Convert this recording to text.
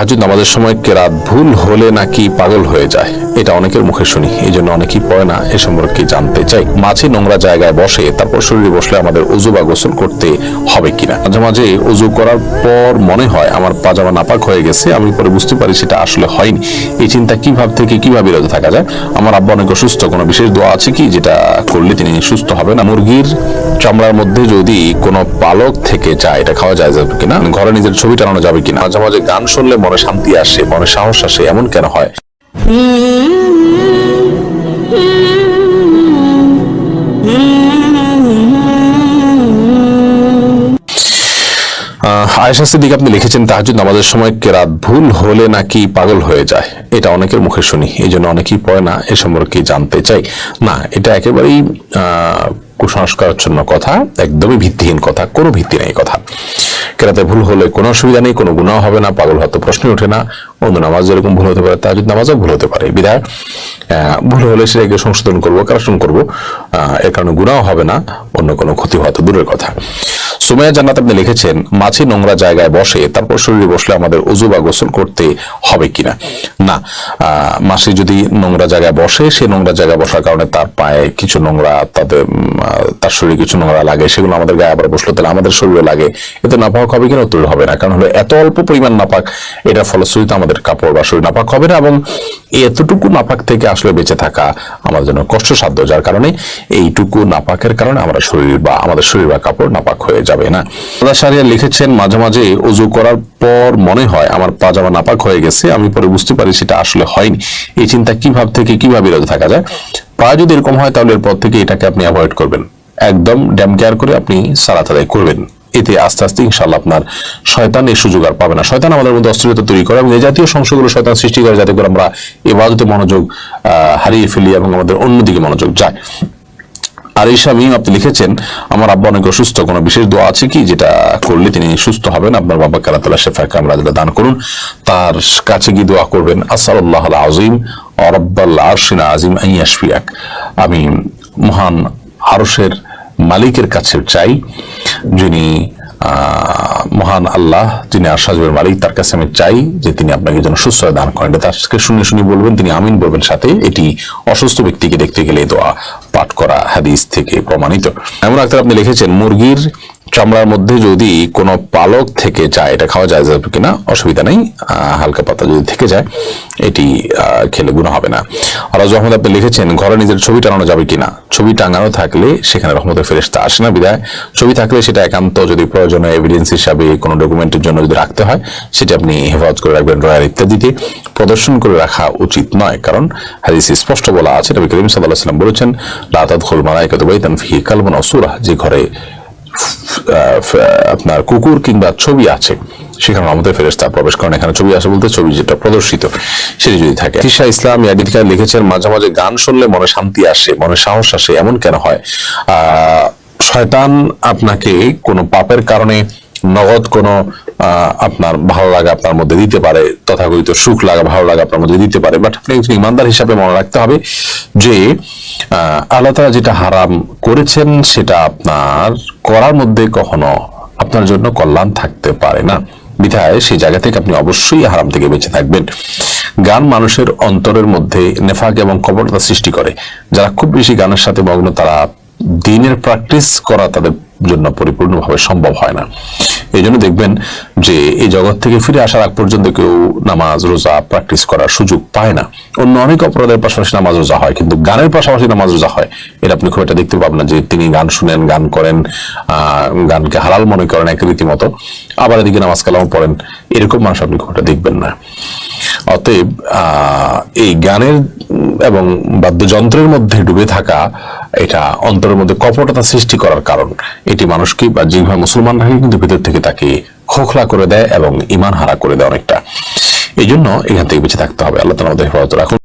তাহাজুদ নামাজের সময় কেরাত ভুল হলে নাকি পাগল হয়ে যায়? এটা অনেকের মুখে শুনি এই জন্য অনেকেই পড়ে না, এ সম্পর্কে জানতে চাই। মাঝে নোংরা জায়গায় বসে, তারপর শরীরে বসলে আমাদের উজু বা গোসল করতে হবে কিনা? মাঝে মাঝে উজু করার পর মনে হয় আমার পাজামা নাপাক হয়ে গেছে, আমি পরে বুঝতে পারি সেটা আসলে হয়নি। এই চিন্তা কীভাবে থেকে কীভাবে বিরত থাকা যায়? আমার আব্বা অনেক অসুস্থ, কোনো বিশেষ দোয়া আছে কি যেটা করলে তিনি সুস্থ হবে না, মুরগির চামড়ার মধ্যে যদি কোনো পালক থেকে যায়, এটা খাওয়া যায় যাবে কিনা? ঘরে নিজের ছবি টানানো যাবে কিনা? মাঝে মাঝে গান শুনলে মনে শান্তি আসে মনে সাহস আসে এমন কেন হয়? আয়েশা সিদ্দিক আপনি লিখেছেন, তাহাজুদ নামাজের সময় কেরাত ভুল হলে নাকি পাগল হয়ে যায়? এটা অনেকের মুখে শুনি এই জন্য অনেকেই পড়ে না, এ সম্পর্কে জানতে চাই। না, এটা একেবারেই কুসংস্কারাচ্ছন্ন কথা, একদমই ভিত্তিহীন কথা, কোনো ভিত্তি নেই কথা। কেরাতে ভুল হলে কোনো অসুবিধা নেই, কোনো গুণাও হবে না, পাগল হয়তো প্রশ্নই ওঠে না। অন্য নামাজ যেরকম ভুল হতে পারে, তাহাজুদ নামাজও ভুল হতে পারে। বিধায় ভুল হলে সেটাকে সংশোধন করব কারেকশন করব। এর কারণে গুণাও হবে না, অন্য কোনো ক্ষতি হয়তো দূরের কথা। সুমাইয়া জান্নাত আপনি লিখেছেন মাছি নোংরা জায়গায় বসে, তারপর শরীরে বসলে আমাদের উজু বা গোসল করতে হবে কিনা? না মাছি যদি নোংরা জায়গায় বসে, সে নোংরা জায়গায় বসার কারণে তার পায়ে কিছু নোংরা, তাদের তার শরীরে কিছু নোংরা লাগে, সেগুলো আমাদের গায়ে আবার বসল তাহলে আমাদের শরীরে লাগে। এতে নাপাক হবে কিনা উত্তর হবে না, কারণ হলো এত অল্প পরিমাণ নাপাক, এটার ফলশ্রুতিতে আমাদের কাপড় বা শরীর নাপাক হবে না এবং এতটুকু নাপাক থেকে আসলে বেঁচে থাকা আমাদের জন্য কষ্টসাধ্য, যার কারণে এইটুকু নাপাকের কারণে আমরা শরীর বা, আমাদের শরীর বা কাপড় নাপাক হয়ে যাবে না? দাদা সারিয়া লিখেছেন মাঝে মাঝে উজু করার পর মনে হয় আমার পাজামা নাপাক হয়ে গেছে আমি পরে বুঝতে পারি সেটা আসলে হয়নি। এই চিন্তা কীভাবে থেকে কীভাবে বিরত থাকা যায়? প্রায় যদি এরকম হয় তাহলে এরপর থেকে এটাকে আপনি অ্যাভয়েড করবেন। একদম ড্যাম কেয়ার করে আপনি সালাত আদায় করবেন। এতে আস্তে আস্তে ইনশাল্লাহ আপনার শয়তান এই সুযোগ আর পাবে না। শয়তান আমাদের মধ্যে অস্থিরতা তৈরি করে এবং এই জাতীয় সংশয়গুলো শয়তান সৃষ্টি করে যাতে করে আমরা এবাদতে মনোযোগ আহ, হারিয়ে ফেলি এবং আমাদের অন্যদিকে মনোযোগ যায়। আর ঈশা মিম আপনি লিখেছেন, আমার আব্বা অনেক অসুস্থ, কোনো বিশেষ দোয়া আছে কি? যেটা করলে তিনি সুস্থ হবেন। আপনার বাবা কালাতলা শেফা কামরা যেটা দান করুন। তার কাছে গিয়ে দোয়া করবেন আসাল্লাহ আজিম অরব্বাল আরশিনা আজিম আইয়াশফিয়াক আমি মহান আরশের মালিকের কাছে চাই, যিনি মহান আল্লাহ যিনি আশাজের মালিক, তার কাছে আমি চাই যে তিনি আপনাকে যেন সুস্থ দান করেন। তাকে শুনে শুনে বলবেন, তিনি আমিন বলবেন সাথে। এটি অসুস্থ ব্যক্তিকে দেখতে গেলে দোয়া পাঠ করা হাদিস থেকে প্রমাণিত। এমন আক্তার আপনি লিখেছেন, মুরগির চামড়ার মধ্যে যদি কোনো পালক থেকে যায়, এটা খাওয়া যায় যাবে কিনা? অসুবিধা নেই। হালকা পাতা যদি থেকে যায়, এটি খেলে গুণ হবে না। আর আহমদ আপনি লিখেছেন, ঘরে নিজের ছবি টাঙানো যাবে কিনা? ছবি টাঙানো থাকলে সেখানে রহমতের ফেরেস্তা আসে না, বিদায়। ছবি থাকলে সেটা একান্ত যদি প্রয়োজনীয় এভিডেন্স হিসাবে কোনো ডকুমেন্টের জন্য যদি রাখতে হয়, সেটা আপনি হেফাজত করে রাখবেন রয়ার ইত্যাদিতে। প্রদর্শন করে রাখা উচিত নয়, কারণ হাদিসে স্পষ্ট বলা আছে, নবী করিম সাল্লাহ সাল্লাম বলেছেন লাতাদ খোল মালাইকাত বাইতান ফি কালবন অসুরা যে ঘরে আপনার কুকুর কিংবা ছবি আছে, সেখানে আমাদের ফেরেস্তা প্রবেশ করেন। এখানে ছবি আছে বলতে ছবি যেটা প্রদর্শিত, সেটি যদি থাকে। তিশা ইসলাম ইয়াদিকার লিখেছেন, মাঝে মাঝে গান শুনলে মনে শান্তি আসে, মনে সাহস আসে, এমন কেন হয়? আহ, শয়তান আপনাকে কোনো পাপের কারণে নগদ কোনো আপনার ভালো লাগা আপনার মধ্যে দিতে পারে, তথাকথিত সুখ লাগা, ভালো লাগা আপনার মধ্যে দিতে পারে বাট আপনি একজন ইমানদার হিসাবে মনে রাখতে হবে যে আল্লাহ যেটা হারাম করেছেন, সেটা আপনার করার মধ্যে কখনো আপনার জন্য কল্যাণ থাকতে পারে না। বিধায় সেই জায়গা থেকে আপনি অবশ্যই হারাম থেকে বেঁচে থাকবেন। গান মানুষের অন্তরের মধ্যে নেফাক এবং কবরতা সৃষ্টি করে। যারা খুব বেশি গানের সাথে মগ্ন, তারা দিনের প্র্যাকটিস করা তাদের জন্য পরিপূর্ণভাবে সম্ভব হয় না। এই জন্য দেখবেন যে এই জগৎ থেকে ফিরে আসার আগ পর্যন্ত কেউ নামাজ, রোজা প্র্যাকটিস করার সুযোগ পায় না। অন্য অনেক অপরাধের পাশাপাশি নামাজ, রোজা হয়, কিন্তু গানের পাশাপাশি নামাজ, রোজা হয়। এটা আপনি খুব একটা দেখতে পাবেন না যে তিনি গান শুনেন, গান করেন গানকে হালাল মনে করেন এক রীতিমতো। আবার এদিকে নামাজ কালাম পড়েন, এরকম মানুষ আপনি খুব একটা দেখবেন না। অতএব এই গানের এবং বাদ্যযন্ত্রের মধ্যে ডুবে থাকা এটা অন্তরের মধ্যে কপটতা সৃষ্টি করার কারণ। এটি মানুষকে বা যেভাবে মুসলমানরাকে কিন্তু ভিতর থেকে তাকে খোখলা করে দেয় এবং ইমান হারা করে দেয় অনেকটা। এই জন্য এখান থেকে বেঁচে থাকতে হবে। আল্লাহ তালা আমাদের হেফাজত রাখুন।